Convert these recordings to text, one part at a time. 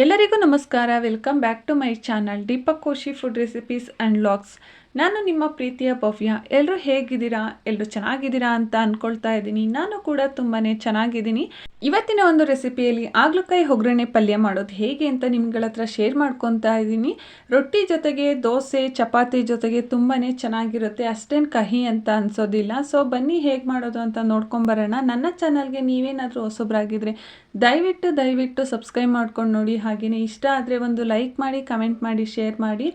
ಎಲ್ಲರಿಗೂ ನಮಸ್ಕಾರ. Welcome back to my channel Deepak Koshi food recipes and vlogs ನಾನು ನಿಮ್ಮ ಪ್ರೀತಿಯ ಭವ್ಯ. ಎಲ್ಲರೂ ಹೇಗಿದ್ದೀರಾ? ಎಲ್ಲರೂ ಚೆನ್ನಾಗಿದ್ದೀರಾ ಅಂತ ಅಂದ್ಕೊಳ್ತಾ ಇದ್ದೀನಿ. ನಾನು ಕೂಡ ತುಂಬಾ ಚೆನ್ನಾಗಿದ್ದೀನಿ. ಇವತ್ತಿನ ಒಂದು ರೆಸಿಪಿಯಲ್ಲಿ ಆಗ್ಲಕಾಯಿ ಒಗ್ಗರಣೆ ಪಲ್ಯ ಮಾಡೋದು ಹೇಗೆ ಅಂತ ನಿಮ್ಗಳ ಹತ್ರ ಶೇರ್ ಮಾಡ್ಕೊತಾ ಇದ್ದೀನಿ. ರೊಟ್ಟಿ ಜೊತೆಗೆ ದೋಸೆ, ಚಪಾತಿ ಜೊತೆಗೆ ತುಂಬಾ ಚೆನ್ನಾಗಿರುತ್ತೆ. ಅಷ್ಟೇನು ಕಹಿ ಅಂತ ಅನ್ಸೋದಿಲ್ಲ. ಸೊ ಬನ್ನಿ ಹೇಗೆ ಮಾಡೋದು ಅಂತ ನೋಡ್ಕೊಂಬರೋಣ ನನ್ನ ಚಾನಲ್ಗೆ ನೀವೇನಾದರೂ ಹೊಸಬ್ರಾಗಿದ್ರೆ ದಯವಿಟ್ಟು ದಯವಿಟ್ಟು ಸಬ್ಸ್ಕ್ರೈಬ್ ಮಾಡ್ಕೊಂಡು ನೋಡಿ. ಹಾಗೆಯೇ ಇಷ್ಟ ಆದರೆ ಒಂದು ಲೈಕ್ ಮಾಡಿ ಕಮೆಂಟ್ ಮಾಡಿ ಶೇರ್ ಮಾಡಿ.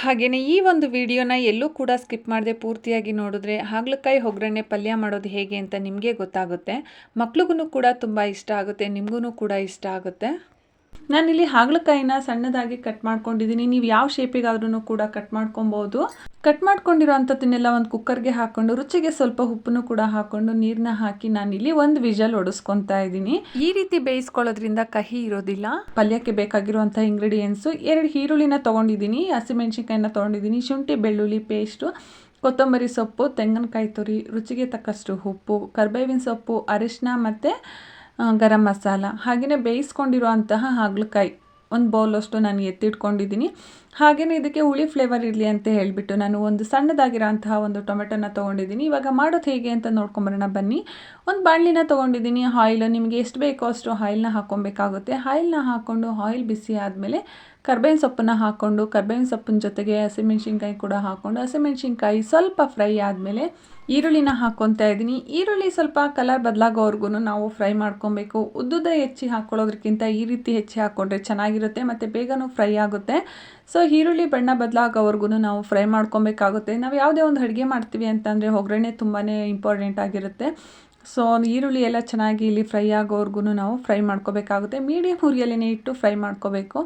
ಹಾಗೆಯೇ ಈ ಒಂದು ವಿಡಿಯೋನ ಎಲ್ಲೂ ಕೂಡ ಸ್ಕಿಪ್ ಮಾಡದೆ ಪೂರ್ತಿಯಾಗಿ ನೋಡಿದ್ರೆ ಹಾಗಲಕಾಯಿ ಒಗ್ಗರಣೆ ಪಲ್ಯ ಮಾಡೋದು ಹೇಗೆ ಅಂತ ನಿಮಗೆ ಗೊತ್ತಾಗುತ್ತೆ. ಮಕ್ಳಿಗೂ ಕೂಡ ತುಂಬ ಇಷ್ಟ ಆಗುತ್ತೆ ನಿಮಗೂ ಕೂಡ ಇಷ್ಟ ಆಗುತ್ತೆ. ನಾನಿಲ್ಲಿ ಹಾಗಲಕಾಯಿನ ಸಣ್ಣದಾಗಿ ಕಟ್ ಮಾಡ್ಕೊಂಡಿದ್ದೀನಿ. ನೀವು ಯಾವ ಶೇಪಿಗಾದ್ರೂ ಕೂಡ ಕಟ್ ಮಾಡ್ಕೊಬೋದು. ಕಟ್ ಮಾಡ್ಕೊಂಡಿರೋ ಅಂಥದ್ದನ್ನೆಲ್ಲ ಒಂದು ಕುಕ್ಕರ್ಗೆ ಹಾಕೊಂಡು ರುಚಿಗೆ ಸ್ವಲ್ಪ ಉಪ್ಪನ್ನು ಕೂಡ ಹಾಕೊಂಡು ನೀರನ್ನ ಹಾಕಿ ನಾನಿಲ್ಲಿ ಒಂದು ವಿಜಲ್ ಒಡಿಸ್ಕೊತಾ ಇದ್ದೀನಿ. ಈ ರೀತಿ ಬೇಯಿಸ್ಕೊಳ್ಳೋದ್ರಿಂದ ಕಹಿ ಇರೋದಿಲ್ಲ. ಪಲ್ಯಕ್ಕೆ ಬೇಕಾಗಿರುವಂಥ ಇಂಗ್ರೀಡಿಯೆಂಟ್ಸು ಎರಡು ಈರುಳ್ಳಿನ ತೊಗೊಂಡಿದ್ದೀನಿ ಹಸಿಮೆಣ್ಸಿನ್ಕಾಯಿನ ತೊಗೊಂಡಿದ್ದೀನಿ ಶುಂಠಿ ಬೆಳ್ಳುಳ್ಳಿ ಪೇಸ್ಟು ಕೊತ್ತಂಬರಿ ಸೊಪ್ಪು ತೆಂಗಿನಕಾಯಿ ತುರಿ ರುಚಿಗೆ ತಕ್ಕಷ್ಟು ಉಪ್ಪು ಕರ್ಬೇವಿನ ಸೊಪ್ಪು ಅರಿಶಿನ ಮತ್ತು ಗರಂ ಮಸಾಲ ಹಾಗೆಯೇ ಬೇಯಿಸ್ಕೊಂಡಿರುವಂತಹ ಹಾಗಲಕಾಯಿ. ಒಂದು ಬೌಲಷ್ಟು ನಾನು ಎತ್ತಿಟ್ಕೊಂಡಿದ್ದೀನಿ ಹಾಗೆಯೇ ಇದಕ್ಕೆ ಹುಳಿ ಫ್ಲೇವರ್ ಇರಲಿ ಅಂತ ಹೇಳಿಬಿಟ್ಟು ನಾನು ಒಂದು ಸಣ್ಣದಾಗಿರೋಂತಹ ಒಂದು ಟೊಮೆಟೊನ ತೊಗೊಂಡಿದ್ದೀನಿ. ಇವಾಗ ಮಾಡೋದು ಹೇಗೆ ಅಂತ ನೋಡ್ಕೊಂಬರೋಣ ಬನ್ನಿ. ಒಂದು ಬಾಣಲಿನ ತೊಗೊಂಡಿದ್ದೀನಿ. ಆಯಿಲ್ ನಿಮಗೆ ಎಷ್ಟು ಬೇಕೋ ಅಷ್ಟು ಆಯಿಲ್ನ ಹಾಕ್ಕೊಬೇಕಾಗುತ್ತೆ. ಆಯಿಲ್ನ ಹಾಕ್ಕೊಂಡು ಆಯಿಲ್ ಬಿಸಿ ಆದಮೇಲೆ ಕರ್ಬೇವಿನ ಸೊಪ್ಪನ್ನು ಹಾಕ್ಕೊಂಡು, ಕರ್ಬೇವಿನ ಸೊಪ್ಪಿನ ಜೊತೆಗೆ ಹಸಿಮೆಣ್ಸಿನ್ಕಾಯಿ ಕೂಡ ಹಾಕ್ಕೊಂಡು, ಹಸಿಮೆಣ್ಸಿನ್ಕಾಯಿ ಸ್ವಲ್ಪ ಫ್ರೈ ಆದಮೇಲೆ ಈರುಳ್ಳಿನ ಹಾಕ್ಕೊತಾ ಇದ್ದೀನಿ. ಈರುಳ್ಳಿ ಸ್ವಲ್ಪ ಕಲರ್ ಬದಲಾಗೋವರೆಗೂ ನಾವು ಫ್ರೈ ಮಾಡ್ಕೊಬೇಕು. ಉದ್ದುದ ಹೆಚ್ಚಿ ಹಾಕ್ಕೊಳ್ಳೋದ್ರಕ್ಕಿಂತ ಈ ರೀತಿ ಹೆಚ್ಚಿ ಹಾಕ್ಕೊಂಡ್ರೆ ಚೆನ್ನಾಗಿರುತ್ತೆ, ಮತ್ತು ಬೇಗನೂ ಫ್ರೈ ಆಗುತ್ತೆ. ಸೊ ಈರುಳ್ಳಿ ಬಣ್ಣ ಬದಲಾಗೋವರೆಗೂ ನಾವು ಫ್ರೈ ಮಾಡ್ಕೊಬೇಕಾಗುತ್ತೆ. ನಾವು ಯಾವುದೇ ಒಂದು ಅಡುಗೆ ಮಾಡ್ತೀವಿ ಅಂತಂದರೆ ಒಗ್ಗರಣೆ ತುಂಬಾ ಇಂಪಾರ್ಟೆಂಟ್ ಆಗಿರುತ್ತೆ. ಸೊ ಈರುಳ್ಳಿ ಎಲ್ಲ ಚೆನ್ನಾಗಿ ಇಲ್ಲಿ ಫ್ರೈ ಆಗೋವರೆಗೂ ನಾವು ಫ್ರೈ ಮಾಡ್ಕೋಬೇಕಾಗುತ್ತೆ. ಮೀಡಿಯಮ್ ಉರಿಯಲ್ಲೇ ಇಟ್ಟು ಫ್ರೈ ಮಾಡ್ಕೋಬೇಕು.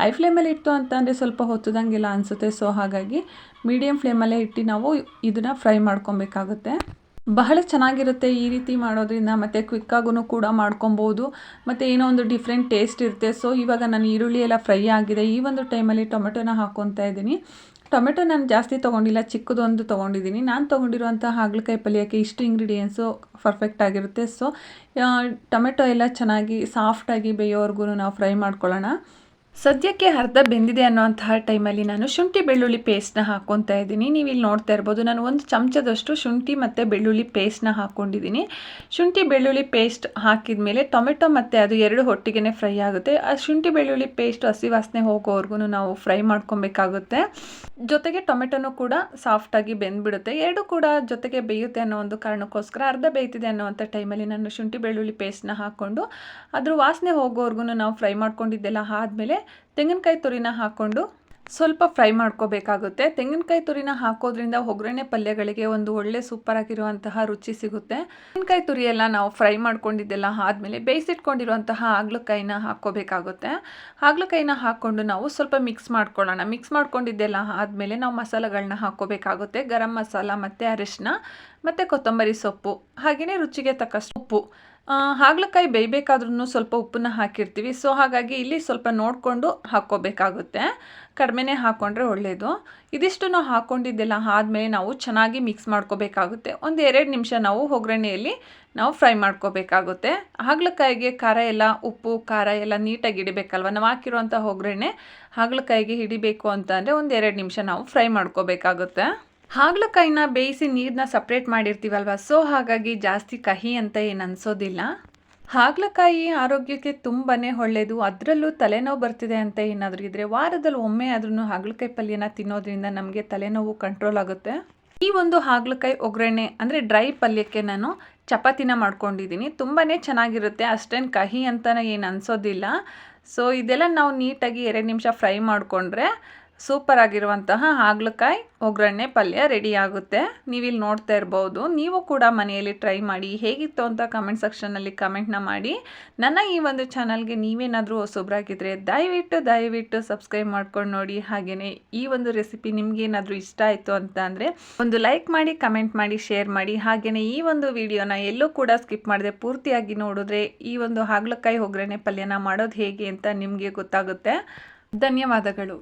ಹೈ ಫ್ಲೇಮಲ್ಲಿ ಇಟ್ಟು ಅಂತಂದರೆ ಸ್ವಲ್ಪ ಹೊತ್ತದಂಗೆಲ್ಲ ಅನಿಸುತ್ತೆ. ಸೊ ಹಾಗಾಗಿ ಮೀಡಿಯಮ್ ಫ್ಲೇಮಲ್ಲೇ ಇಟ್ಟು ನಾವು ಇದನ್ನು ಫ್ರೈ ಮಾಡ್ಕೊಬೇಕಾಗುತ್ತೆ. ಬಹಳ ಚೆನ್ನಾಗಿರುತ್ತೆ ಈ ರೀತಿ ಮಾಡೋದ್ರಿಂದ ಮತ್ತು ಕ್ವಿಕ್ಕಾಗೂ ಕೂಡ ಮಾಡ್ಕೊಬೋದು. ಮತ್ತು ಏನೋ ಒಂದು ಡಿಫ್ರೆಂಟ್ ಟೇಸ್ಟ್ ಇರುತ್ತೆ. ಸೊ ಇವಾಗ ನಾನು ಈರುಳ್ಳಿ ಎಲ್ಲ ಫ್ರೈ ಆಗಿದೆ. ಈ ಒಂದು ಟೈಮಲ್ಲಿ ಟೊಮೆಟೊನ ಹಾಕ್ಕೊತಾ ಇದ್ದೀನಿ. ಟೊಮೆಟೊ ನಾನು ಜಾಸ್ತಿ ತೊಗೊಂಡಿಲ್ಲ. ಚಿಕ್ಕದೊಂದು ತೊಗೊಂಡಿದ್ದೀನಿ. ನಾನು ತೊಗೊಂಡಿರುವಂಥ ಹಾಗಲಕಾಯಿ ಪಲ್ಯಕ್ಕೆ ಇಷ್ಟು ಇಂಗ್ರೀಡಿಯೆಂಟ್ಸು ಪರ್ಫೆಕ್ಟ್ ಆಗಿರುತ್ತೆ. ಸೊ ಟೊಮೆಟೊ ಎಲ್ಲ ಚೆನ್ನಾಗಿ ಸಾಫ್ಟಾಗಿ ಬೇಯೋವರೆಗೂ ನಾವು ಫ್ರೈ ಮಾಡ್ಕೊಳ್ಳೋಣ. ಸದ್ಯಕ್ಕೆ ಅರ್ಧ ಬೆಂದಿದೆ ಅನ್ನೋಂತಹ ಟೈಮಲ್ಲಿ ನಾನು ಶುಂಠಿ ಬೆಳ್ಳುಳ್ಳಿ ಪೇಸ್ಟ್ನ ಹಾಕ್ಕೊತಾ ಇದ್ದೀನಿ. ನೀವು ಇಲ್ಲಿ ನೋಡ್ತಾ ಇರ್ಬೋದು, ನಾನು ಒಂದು ಚಮಚದಷ್ಟು ಶುಂಠಿ ಮತ್ತು ಬೆಳ್ಳುಳ್ಳಿ ಪೇಸ್ಟ್ನ ಹಾಕ್ಕೊಂಡಿದ್ದೀನಿ ಶುಂಠಿ ಬೆಳ್ಳುಳ್ಳಿ ಪೇಸ್ಟ್ ಹಾಕಿದ ಮೇಲೆ ಟೊಮೆಟೊ ಮತ್ತು ಅದು ಎರಡು ಹೊಟ್ಟಿಗೆ ಫ್ರೈ ಆಗುತ್ತೆ. ಆ ಶುಂಠಿ ಬೆಳ್ಳುಳ್ಳಿ ಪೇಸ್ಟ್ ಹಸಿ ವಾಸನೆ ಹೋಗೋವರೆಗೂ ನಾವು ಫ್ರೈ ಮಾಡ್ಕೊಬೇಕಾಗುತ್ತೆ. ಜೊತೆಗೆ ಟೊಮೆಟೊನೂ ಕೂಡ ಸಾಫ್ಟಾಗಿ ಬೆಂದ್ಬಿಡುತ್ತೆ. ಎರಡು ಕೂಡ ಜೊತೆಗೆ ಬೇಯುತ್ತೆ ಅನ್ನೋ ಒಂದು ಕಾರಣಕ್ಕೋಸ್ಕರ ಅರ್ಧ ಬೇಯ್ತಿದೆ ಅನ್ನೋವಂಥ ಟೈಮಲ್ಲಿ ನಾನು ಶುಂಠಿ ಬೆಳ್ಳುಳ್ಳಿ ಪೇಸ್ಟ್ನ ಹಾಕ್ಕೊಂಡು, ಅದ್ರ ವಾಸನೆ ಹೋಗೋವರೆಗೂ ನಾವು ಫ್ರೈ ಮಾಡ್ಕೊಂಡಿದ್ದೆಲ್ಲ ಆದಮೇಲೆ ತೆಂಗಿನಕಾಯಿ ತುರಿನ ಹಾಕ್ಕೊಂಡು ಸ್ವಲ್ಪ ಫ್ರೈ ಮಾಡ್ಕೋಬೇಕಾಗುತ್ತೆ. ತೆಂಗಿನಕಾಯಿ ತುರಿನ ಹಾಕೋದ್ರಿಂದ ಒಗ್ಗರಣೆ ಪಲ್ಯಗಳಿಗೆ ಒಂದು ಒಳ್ಳೆ ಸೂಪರ್ ಆಗಿರುವಂತಹ ರುಚಿ ಸಿಗುತ್ತೆ. ತೆಂಗಿನಕಾಯಿ ತುರಿಯೆಲ್ಲ ನಾವು ಫ್ರೈ ಮಾಡ್ಕೊಂಡಿದ್ದೆಲ್ಲ ಆದಮೇಲೆ ಬೇಯಿಸಿಟ್ಕೊಂಡಿರುವಂತಹ ಹಾಗಲಕಾಯಿನ ಹಾಕ್ಕೋಬೇಕಾಗುತ್ತೆ. ಹಾಗಲಕಾಯಿನ ಹಾಕ್ಕೊಂಡು ನಾವು ಸ್ವಲ್ಪ ಮಿಕ್ಸ್ ಮಾಡ್ಕೊಳ್ಳೋಣ. ಮಿಕ್ಸ್ ಮಾಡ್ಕೊಂಡಿದ್ದೆಲ್ಲ ಆದಮೇಲೆ ನಾವು ಮಸಾಲೆಗಳನ್ನ ಹಾಕ್ಕೋಬೇಕಾಗುತ್ತೆ. ಗರಂ ಮಸಾಲ ಮತ್ತು ಅರಿಶಿನ ಮತ್ತು ಕೊತ್ತಂಬರಿ ಸೊಪ್ಪು ಹಾಗೆಯೇ ರುಚಿಗೆ ತಕ್ಕಷ್ಟು ಉಪ್ಪು. ಹಾಗಲಕಾಯಿ ಬೇಯಬೇಕಾದ್ರೂ ಸ್ವಲ್ಪ ಉಪ್ಪನ್ನ ಹಾಕಿರ್ತೀವಿ. ಸೊ ಹಾಗಾಗಿ ಇಲ್ಲಿ ಸ್ವಲ್ಪ ನೋಡಿಕೊಂಡು ಹಾಕ್ಕೋಬೇಕಾಗುತ್ತೆ. ಕಡಿಮೆನೇ ಹಾಕ್ಕೊಂಡ್ರೆ ಒಳ್ಳೆಯದು ಇದಿಷ್ಟು ನಾವು ಹಾಕ್ಕೊಂಡಿದ್ದೆಲ್ಲ ಆದಮೇಲೆ ನಾವು ಚೆನ್ನಾಗಿ ಮಿಕ್ಸ್ ಮಾಡ್ಕೋಬೇಕಾಗುತ್ತೆ. ಒಂದು ಎರಡು ನಿಮಿಷ ನಾವು ಒಗ್ಗರಣೆಯಲ್ಲಿ ನಾವು ಫ್ರೈ ಮಾಡ್ಕೋಬೇಕಾಗುತ್ತೆ. ಹಾಗಲಕಾಯಿಗೆ ಖಾರ ಎಲ್ಲ, ಉಪ್ಪು, ಖಾರ ಎಲ್ಲ ನೀಟಾಗಿ ಹಿಡಿಬೇಕಲ್ವ ನಾವು ಹಾಕಿರುವಂಥ ಒಗ್ಗರಣೆ ಹಾಗಲಕಾಯಿಗೆ ಹಿಡಿಬೇಕು ಅಂತ ಅಂದರೆ ಒಂದು ಎರಡು ನಿಮಿಷ ನಾವು ಫ್ರೈ ಮಾಡ್ಕೋಬೇಕಾಗುತ್ತೆ. ಹಾಗಲಕಾಯಿನ ಬೇಯಿಸಿ ನೀರನ್ನ ಸಪ್ರೇಟ್ ಮಾಡಿರ್ತೀವಲ್ವ? ಸೊ ಹಾಗಾಗಿ ಜಾಸ್ತಿ ಕಹಿ ಅಂತ ಏನು ಅನಿಸೋದಿಲ್ಲ. ಹಾಗಲಕಾಯಿ ಆರೋಗ್ಯಕ್ಕೆ ತುಂಬಾ ಒಳ್ಳೆಯದು ಅದರಲ್ಲೂ ತಲೆನೋವು ಬರ್ತಿದೆ ಅಂತ ಏನಾದರೂ ಇದ್ದರೆ ವಾರದಲ್ಲಿ ಒಮ್ಮೆ ಆದ್ರೂ ಹಾಗಲಕಾಯಿ ಪಲ್ಯನ ತಿನ್ನೋದ್ರಿಂದ ನಮಗೆ ತಲೆನೋವು ಕಂಟ್ರೋಲ್ ಆಗುತ್ತೆ. ಈ ಒಂದು ಹಾಗಲಕಾಯಿ ಒಗ್ಗರಣೆ, ಅಂದರೆ ಡ್ರೈ ಪಲ್ಯಕ್ಕೆ ನಾನು ಚಪಾತಿನ ಮಾಡ್ಕೊಂಡಿದ್ದೀನಿ. ತುಂಬಾ ಚೆನ್ನಾಗಿರುತ್ತೆ. ಅಷ್ಟೇನು ಕಹಿ ಅಂತ ಏನು ಅನಿಸೋದಿಲ್ಲ. ಸೊ ಇದೆಲ್ಲ ನಾವು ನೀಟಾಗಿ ಎರಡು ನಿಮಿಷ ಫ್ರೈ ಮಾಡಿಕೊಂಡ್ರೆ ಸೂಪರ್ ಆಗಿರುವಂತಹ ಹಾಗಲಕಾಯಿ ಒಗ್ಗರಣೆ ಪಲ್ಯ ರೆಡಿ ಆಗುತ್ತೆ ನೀವಿಲ್ಲಿ ನೋಡ್ತಾ ಇರ್ಬೋದು. ನೀವು ಕೂಡ ಮನೆಯಲ್ಲಿ ಟ್ರೈ ಮಾಡಿ. ಹೇಗಿತ್ತು ಅಂತ ಕಮೆಂಟ್ ಸೆಕ್ಷನ್ನಲ್ಲಿ ಕಮೆಂಟ್ನ ಮಾಡಿ. ನನ್ನ ಈ ಒಂದು ಚಾನಲ್ಗೆ ನೀವೇನಾದರೂ ಹೊಸೊಬ್ಬರಾಗಿದ್ದರೆ ದಯವಿಟ್ಟು ದಯವಿಟ್ಟು ಸಬ್ಸ್ಕ್ರೈಬ್ ಮಾಡ್ಕೊಂಡು ನೋಡಿ. ಹಾಗೆಯೇ ಈ ಒಂದು ರೆಸಿಪಿ ನಿಮಗೇನಾದರೂ ಇಷ್ಟ ಆಯಿತು ಅಂತ ಅಂದರೆ ಒಂದು ಲೈಕ್ ಮಾಡಿ, ಕಮೆಂಟ್ ಮಾಡಿ, ಶೇರ್ ಮಾಡಿ. ಹಾಗೆಯೇ ಈ ಒಂದು ವಿಡಿಯೋನ ಎಲ್ಲೂ ಕೂಡ ಸ್ಕಿಪ್ ಮಾಡದೆ ಪೂರ್ತಿಯಾಗಿ ನೋಡಿದ್ರೆ ಈ ಒಂದು ಹಾಗಲಕಾಯಿ ಒಗ್ಗರಣೆ ಪಲ್ಯನ ಮಾಡೋದು ಹೇಗೆ ಅಂತ ನಿಮಗೆ ಗೊತ್ತಾಗುತ್ತೆ. ಧನ್ಯವಾದಗಳು.